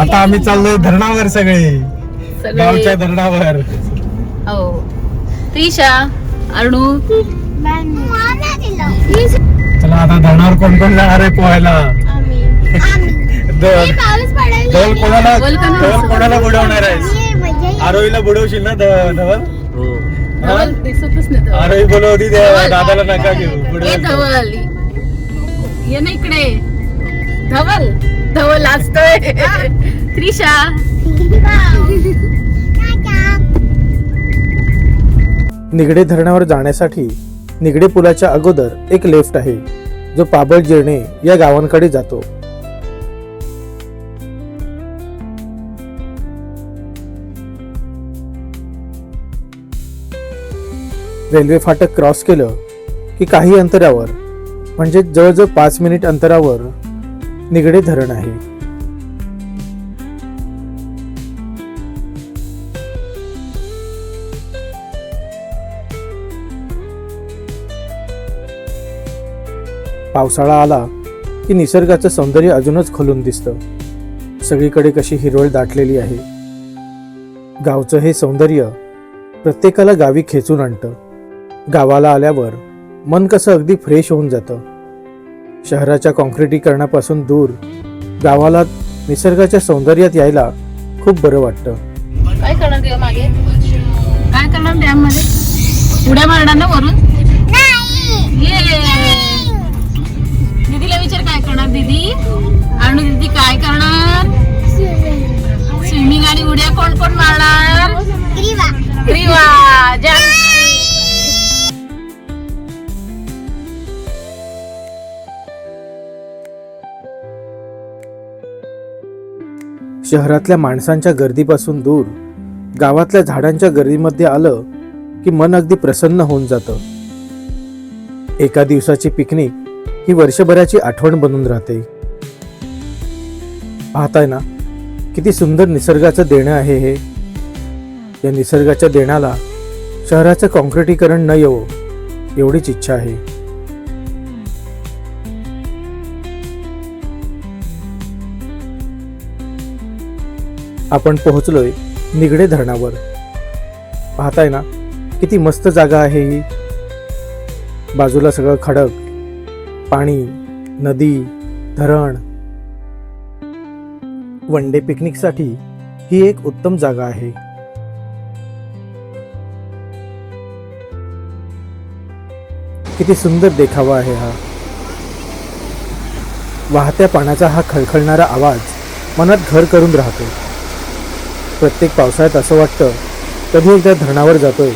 आता आम्ही चाललोय धरणावर सगळे. गावच्या धरणावर. हो. त्रिशा चला आता धरणावर कोण कोण जाणार आहे पोहायला? दोन कोणाला. दोन कोणाला बुडवणार आहेस? आरोहीला बुडवशील ना धवल हा? धवल धवल. आरोही बोलवती धवल. दादाला नका घेऊ. धवल. ये ना इकडे. धवल. धवल असतोय त्रिशा. निगडे धरणावर जाण्यासाठी निगडे पुलाच्या अगोदर एक लेफ्ट आहे जो पाबळ जिरणे या गावांकडे जातो. रेल्वे फाटक क्रॉस केलं की काही अंतरावर म्हणजे जवळजवळ पाच मिनिट अंतरावर निगडे धरण आहे. पावसाळा आला की निसर्गाचं सौंदर्य अजूनच खोलून दिसतं. सगळीकडे कशी हिरवळ दाटलेली आहे. गावचं हे सौंदर्य प्रत्येकाला गावी खेचून आणतं. गावाला आल्यावर मन कसं अगदी फ्रेश होऊन जातं. शहराच्या कॉन्क्रिटीकरणापासून दूर गावाला निसर्गाच्या सौंदर्यात यायला खूप बरं वाटतं. काय करणार मागे? काय करणार डॅममध्ये उड्या मारणार ना वरून? ये. दीदीला विचार काय करणार दीदी? अणू दीदी काय करणार? स्विमिंग. आणि उड्या कोण कोण मारणार? ग्रीवा. जय. शहरातल्या माणसांच्या गर्दीपासून दूर गावातल्या झाडांच्या गर्दीमध्ये आलं की मन अगदी प्रसन्न होऊन जातं. एका दिवसाची पिकनिक ही वर्षभराची आठवण बनून राहते. पाहताय ना किती सुंदर निसर्गाचं देणं आहे हे. या निसर्गाच्या देण्याला शहराचं कॉन्क्रिटीकरण न येवो एवढीच इच्छा आहे. आपण पोहोचलोय निगडे धरणावर. पाहताय ना किती मस्त जागा आहे ही. बाजूला सगळं खडक पाणी नदी धरण. वन डे पिकनिकसाठी ही एक उत्तम जागा आहे. किती सुंदर देखावा आहे हा. वाहत्या पाण्याचा हा खळखळणारा आवाज मनात घर करून राहतो. प्रत्येक पावसाळ्यात असं वाटतं कधी एकदा धरणावर जातोय.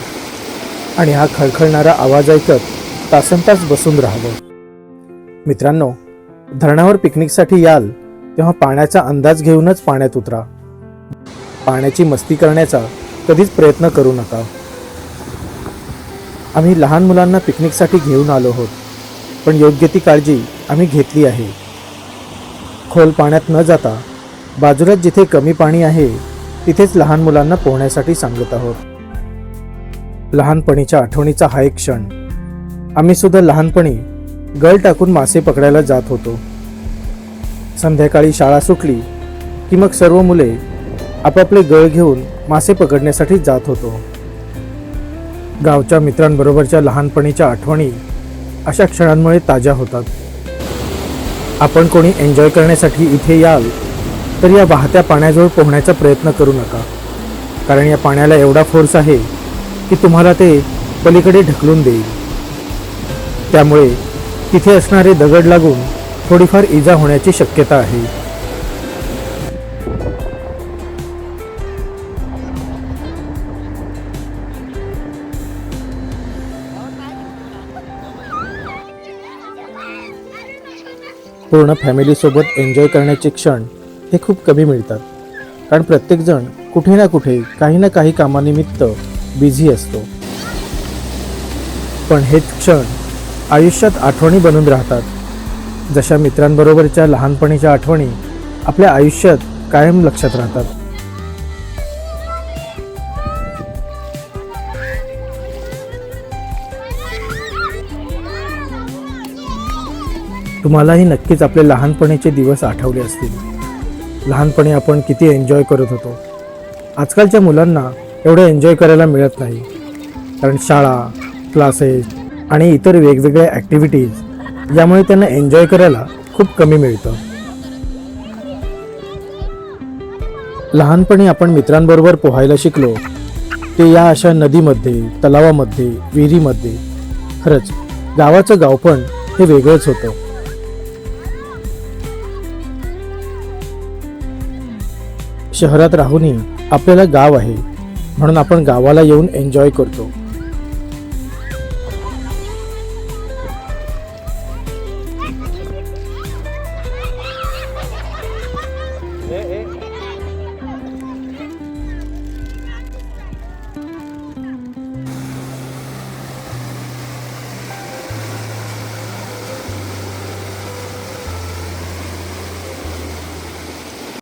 आणि हा खळखळणारा आवाज ऐकत तासन तास बसून राहावं. मित्रांनो धरणावर पिकनिकसाठी याल तेव्हा पाण्याचा अंदाज घेऊनच पाण्यात उतरा. पाण्याची मस्ती करण्याचा कधीच प्रयत्न करू नका. आम्ही लहान मुलांना पिकनिकसाठी घेऊन आलो आहोत पण योग्य ती काळजी आम्ही घेतली आहे. खोल पाण्यात न जाता बाजूलाच जिथे कमी पाणी आहे तिथेच लहान मुलांना पोहण्यासाठी सांगत आहोत. लहानपणीच्या आठवणीचा हा एक क्षण. आम्ही सुद्धा लहानपणी गळ टाकून मासे पकडायला जात होतो. संध्याकाळी शाळा सुटली की मग सर्व मुले आपापले गळ घेऊन मासे पकडण्यासाठी जात होतो. गावच्या मित्रांबरोबरच्या लहानपणीच्या आठवणी अशा क्षणांमुळे ताज्या होतात. आपण कोणी एन्जॉय करण्यासाठी इथे याल तर या वाहत्या पाण्याजवळ पोहण्याचा प्रयत्न करू नका. कारण या पाण्याला एवढा फोर्स आहे की तुम्हाला ते पलीकडे ढकलून देईल. त्यामुळे तिथे असणारे दगड लागून थोडीफार इजा होण्याची शक्यता आहे. पूर्ण फॅमिलीसोबत एन्जॉय करण्याचे क्षण हे खूप कमी मिळतात. कारण प्रत्येकजण कुठे ना कुठे काही ना काही कामानिमित्त बिझी असतो. पण हे क्षण आयुष्यात आठवणी बनून राहतात. जशा मित्रांबरोबरच्या लहानपणीच्या आठवणी आपल्या आयुष्यात कायम लक्षात राहतात. तुम्हालाही नक्कीच आपले लहानपणीचे दिवस आठवले असतील. लहानपणी आपण किती एन्जॉय करत होतो. आजकालच्या मुलांना एवढं एन्जॉय करायला मिळत नाही. कारण शाळा क्लासेस आणि इतर वेगवेगळ्या ॲक्टिव्हिटीज यामुळे त्यांना एन्जॉय करायला खूप कमी मिळतं. लहानपणी आपण मित्रांबरोबर पोहायला शिकलो ते या अशा नदीमध्ये तलावामध्ये विहिरीमध्ये. खरंच गावाचं गावपण हे वेगळंच होतं. शहरात राहूनही आपल्याला गाव आहे. म्हणून आपण गावाला येऊन एन्जॉय करतो.